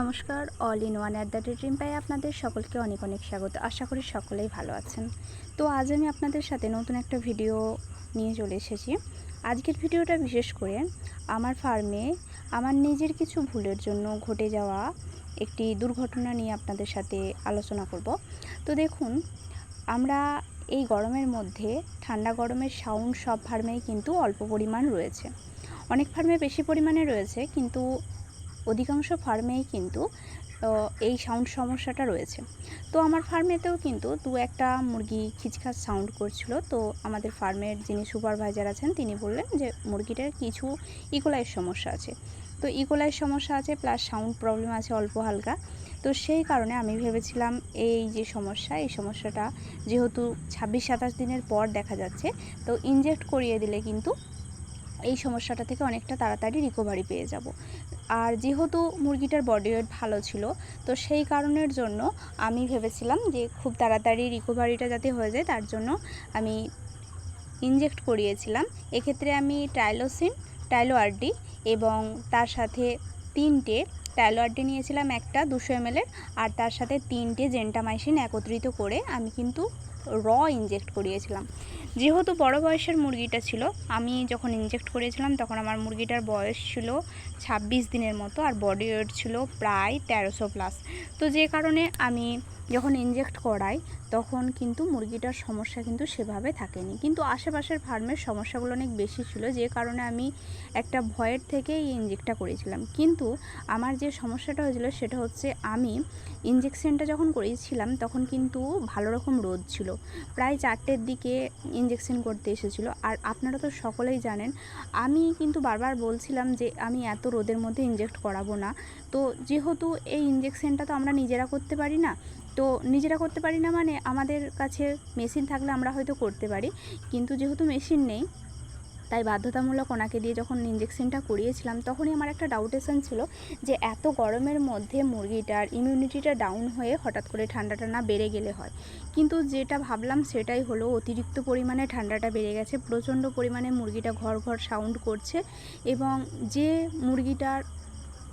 নমস্কার all in one at the dream pie আপনাদের সকলকে অনেক অনেক স্বাগত। আশা করি সকলেই ভালো আছেন। তো আজ আমি আপনাদের সাথে নতুন একটা ভিডিও নিয়ে চলে এসেছি। আজকের ভিডিওটা বিশেষ করে আমার ফার্মে আমার নিজের কিছু ভুলের জন্য ঘটে যাওয়া একটি দুর্ঘটনা নিয়ে আপনাদের সাথে আলোচনা করব। তো দেখুন, আমরা এই গরমের মধ্যে ঠান্ডা গরমের সাউন্ড সব ফার্মেই কিন্তু অল্প পরিমাণ রয়েছে। অনেক ফার্মে বেশি পরিমাণে রয়েছে, কিন্তু অধিকাংশ ফার্মেই কিন্তু এই সাউন্ড সমস্যাটা রয়েছে। তো আমার ফার্মেতেও কিন্তু দু একটা মুরগি খিচখাচ সাউন্ড করছিল। তো আমাদের ফার্মের যিনি সুপারভাইজার আছেন, তিনি বললেন যে মুরগিটার কিছু ইকোলাইয়ের সমস্যা আছে। তো ইকোলাইয়ের সমস্যা আছে প্লাস সাউন্ড প্রবলেম আছে অল্প হালকা। তো সেই কারণে আমি ভেবেছিলাম এই যে সমস্যা, এই সমস্যাটা যেহেতু ছাব্বিশ সাতাশ দিনের পর দেখা যাচ্ছে, তো ইনজেক্ট করিয়ে দিলে কিন্তু এই সমস্যাটা থেকে অনেকটা তাড়াতাড়ি রিকভারি পেয়ে যাব। আর যেহেতু মুরগিটার বডি ওয়েট ভালো ছিল, তো সেই কারণের জন্য আমি ভেবেছিলাম যে খুব তাড়াতাড়ি রিকভারিটা যাতে হয়ে যায়, তার জন্য আমি ইনজেক্ট করিয়েছিলাম। এক্ষেত্রে আমি টাইলোসিন টাইলো আরডি এবং তার সাথে তিনটে টাইলো আরডি নিয়েছিলাম একটা দুশো এমএলের আর তার সাথে তিনটে জেন্টামাইসিন একত্রিত করে আমি কিন্তু র ইনজেক্ট করিয়েছিলাম। যেহেতু বড় বয়সের মুরগিটা ছিল, আমি যখন ইনজেক্ট করিয়েছিলাম তখন আমার মুরগিটার বয়স ছিল ছাব্বিশ দিনের মতো আর বডি ওয়েট ছিল প্রায় তেরোশো প্লাস তো যে কারণে আমি যখন ইনজেক্ট করাই তখন কিন্তু মুরগিটার সমস্যা কিন্তু সেভাবে থাকেনি। কিন্তু আশেপাশের ফার্মের সমস্যাগুলো অনেক বেশি ছিল, যে কারণে আমি একটা ভয়ের থেকে এই ইনজেক্টটা করেছিলাম। কিন্তু আমার যে সমস্যাটা হয়েছিল সেটা হচ্ছে আমি ইনজেকশনটা যখন করেছিলাম তখন কিন্তু ভালো রকম রোদ ছিল। প্রায় চারটের দিকে ইনজেকশন করতে এসেছিল। আর আপনারা তো সকলেই জানেন, আমি কিন্তু বারবার বলছিলাম যে আমি এত রোদের মধ্যে ইনজেক্ট করাবো না। তো যেহেতু এই ইনজেকশনটা তো আমরা নিজেরা করতে পারি না, তো নিজেরা করতে পারি না মানে আমাদের কাছে মেশিন থাকলে আমরা হয়তো করতে পারি। কিন্তু যেহেতু মেশিন নেই, তাই বাধ্যতামূলক ওনাকে দিয়ে যখন ইঞ্জেকশনটা করিয়েছিলাম, তখনই আমার একটা ডাউটেশন ছিল যে এত গরমের মধ্যে মুরগিটার ইমিউনিটিটা ডাউন হয়ে হঠাৎ করে ঠান্ডাটা না বেড়ে গেলে হয়। কিন্তু যেটা ভাবলাম সেটাই হলো, অতিরিক্ত পরিমাণে ঠান্ডাটা বেড়ে গেছে, প্রচণ্ড পরিমাণে মুরগিটা ঘর ঘর সাউন্ড করছে এবং যে মুরগিটার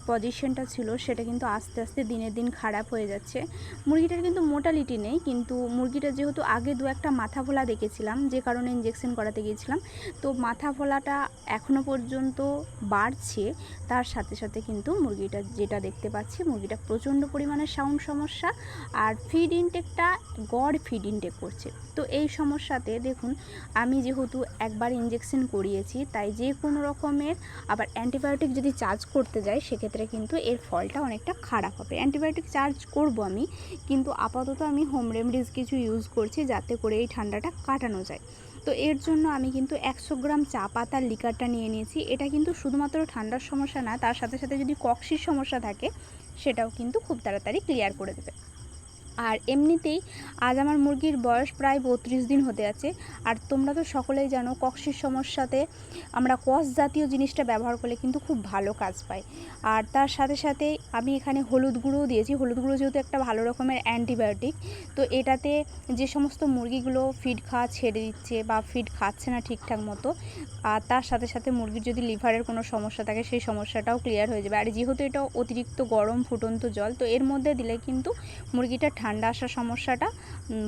পজিশনটা ছিল, সেটা কিন্তু আস্তে আস্তে দিনের দিন খারাপ হয়ে যাচ্ছে। মুরগিটার কিন্তু মোটালিটি নেই, কিন্তু মুরগিটা যেহেতু আগে দু একটা মাথা ফোলা দেখেছিলাম, যে কারণে ইঞ্জেকশন করাতে গিয়েছিলাম, তো মাথা ফোলাটা এখনও পর্যন্ত বাড়ছে। তার সাথে সাথে কিন্তু মুরগিটা যেটা দেখতে পাচ্ছি, মুরগিটা প্রচণ্ড পরিমাণে সাউন্ড সমস্যা, আর ফিড ইনটেকটা গড় ফিড ইনটেক করছে। তো এই সমস্যাতে দেখুন, আমি যেহেতু একবার ইঞ্জেকশন করিয়েছি, তাই যে কোনো রকমের আবার অ্যান্টিবায়োটিক যদি চার্জ করতে যাই সেক্ষেত্রে কিন্তু এর ফলটা অনেকটা খারাপ হবে। অ্যান্টিবায়োটিক চার্জ করব আমি, কিন্তু আপাতত আমি হোম রেমেডিস কিছু ইউজ করছি যাতে করে এই ঠান্ডাটা কাটানো যায়। তো এর জন্য আমি কিন্তু একশো গ্রাম চা পাতার লিকারটা নিয়ে নিয়েছি। এটা কিন্তু শুধুমাত্র ঠান্ডার সমস্যা না, তার সাথে সাথে যদি কক্সির সমস্যা থাকে, সেটাও কিন্তু খুব তাড়াতাড়ি ক্লিয়ার করে দেবে। আর এমনিতেই আজ আমার মুরগির বয়স প্রায় বত্রিশ দিন হতে আছে। আর তোমরা তো সকলেই জানো, কক্সির সমস্যাতে আমরা কস জাতীয় জিনিসটা ব্যবহার করলে কিন্তু খুব ভালো কাজ পাই আর তার সাথে সাথে আমি এখানে হলুদ গুঁড়োও দিয়েছি। হলুদ গুঁড়ো যেহেতু একটা ভালো রকমের অ্যান্টিবায়োটিক, তো এটাতে যে সমস্ত মুরগিগুলো ফিড খাওয়া ছেড়ে দিচ্ছে বা ফিড খাচ্ছে না ঠিকঠাক মতো, আর তার সাথে সাথে মুরগির যদি লিভারের কোনো সমস্যা থাকে, সেই সমস্যাটাও ক্লিয়ার হয়ে যাবে। আর যেহেতু এটা অতিরিক্ত গরম ফুটন্ত জল, তো এর মধ্যে দিলে কিন্তু মুরগিটা ঠান্ডা আসার সমস্যাটা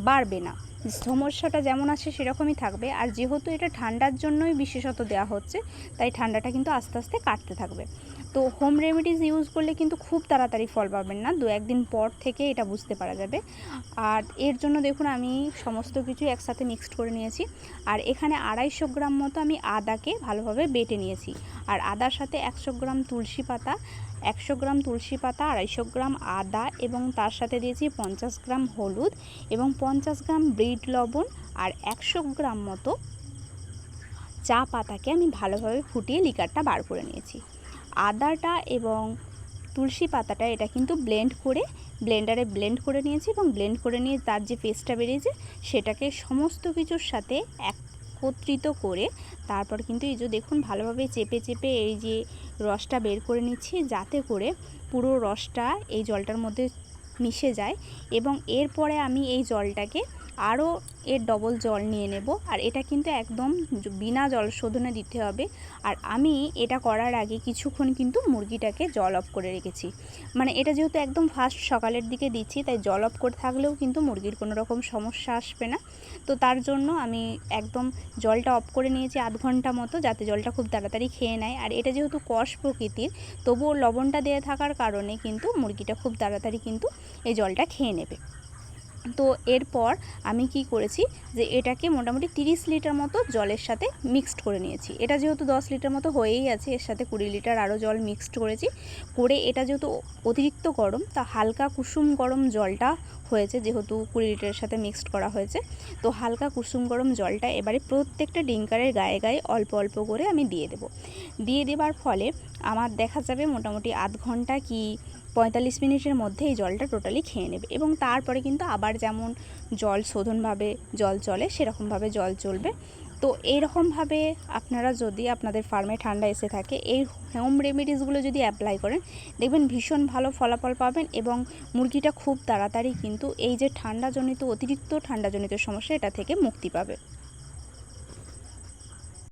বাড়বে না। সমস্যাটা যেমন আছে সেরকমই থাকবে। আর যেহেতু এটা ঠান্ডার জন্যই বিশেষত দেওয়া হচ্ছে, তাই ঠান্ডাটা কিন্তু আস্তে আস্তে কাটতে থাকবে। তো হোম রেমেডিস ইউজ করলে কিন্তু খুব তাড়াতাড়ি ফল পাবেন না দু একদিন পর থেকে এটা বুঝতে পারা যাবে। আর এর জন্য দেখুন, আমি সমস্ত কিছু একসাথে মিক্সড করে নিয়েছি। আর এখানে আড়াইশো গ্রাম মতো আমি আদাকে ভালোভাবে বেটে নিয়েছি। আর আদার সাথে একশো গ্রাম তুলসী পাতা, একশো গ্রাম তুলসী পাতা, আড়াইশো গ্রাম আদা এবং তার সাথে দিয়েছি পঞ্চাশ গ্রাম হলুদ এবং পঞ্চাশ গ্রাম ব্রিড লবণ আর একশো গ্রাম মতো চা পাতাকে আমি ভালোভাবে ফুটিয়ে লিকারটা বার করে নিয়েছি। আদাটা এবং তুলসী পাতাটা এটা কিন্তু ব্লেন্ড করে ব্লেন্ডারে ব্লেন্ড করে নিয়েছি এবং ব্লেন্ড করে নিয়ে তার যে পেস্টটা বেরিয়েছে সেটাকে সমস্ত কিছুর সাথে একত্রিত করে তারপর কিন্তু এই যে দেখুন ভালোভাবে চেপে চেপে এই যে রসটা বের করে নিচ্ছি যাতে করে পুরো রসটা এই জলটার মধ্যে মিশে যায় এবং এরপরে আমি এই জলটাকে আরও এর ডবল জল নিয়ে নেব। আর এটা কিন্তু একদম বিনা জল শোধনে দিতে হবে। আর আমি এটা করার আগে কিছুক্ষণ কিন্তু মুরগিটাকে জল অফ করে রেখেছি। মানে এটা যেহেতু একদম ফার্স্ট সকালের দিকে দিচ্ছি, তাই জল অফ করে থাকলেও কিন্তু মুরগির কোনো রকম সমস্যা আসবে না। তো তার জন্য আমি একদম জলটা অফ করে নিয়েছি আধ ঘণ্টা মতো, যাতে জলটা খুব তাড়াতাড়ি খেয়ে নেয়। আর এটা যেহেতু কষ প্রকৃতির, তবুও লবণটা দেওয়া থাকার কারণে কিন্তু মুরগিটা খুব তাড়াতাড়ি কিন্তু এই জলটা খেয়ে নেবে। তো এরপর আমি কি করেছি যে এটাকে মোটামুটি তিরিশ লিটার মতো জলের সাথে মিক্সড করে নিয়েছি। এটা যেহেতু দশ লিটার মতো হয়েই আছে, এর সাথে কুড়ি লিটার আরও জল মিক্সড করেছি। করে এটা যেহেতু অতিরিক্ত গরম, তা হালকা কুসুম গরম জলটা হয়েছে, যেহেতু কুড়ি লিটারের সাথে মিক্সড করা হয়েছে। তো হালকা কুসুম গরম জলটা এবারে প্রত্যেকটা ডিঙ্কারের গায়ে গায়ে অল্প অল্প করে আমি দিয়ে দেবো। দিয়ে দেবার ফলে আমার দেখা যাবে মোটামুটি আধ ঘণ্টা কি পঁয়তাল্লিশ মিনিটের মধ্যে এই জলটা টোটালি খেয়ে নেবে এবং তারপরে কিন্তু আবার যেমন জল শোধনভাবে জল চলে, সেরকমভাবে জল চলবে। তো এইরকমভাবে আপনারা যদি আপনাদের ফার্মে ঠান্ডা এসে থাকে, এই হোম রেমেডিসগুলো যদি অ্যাপ্লাই করেন, দেখবেন ভীষণ ভালো ফলাফল পাবেন এবং মুরগিটা খুব তাড়াতাড়ি কিন্তু এই যে ঠান্ডাজনিত, অতিরিক্ত ঠান্ডাজনিত সমস্যা, এটা থেকে মুক্তি পাবে।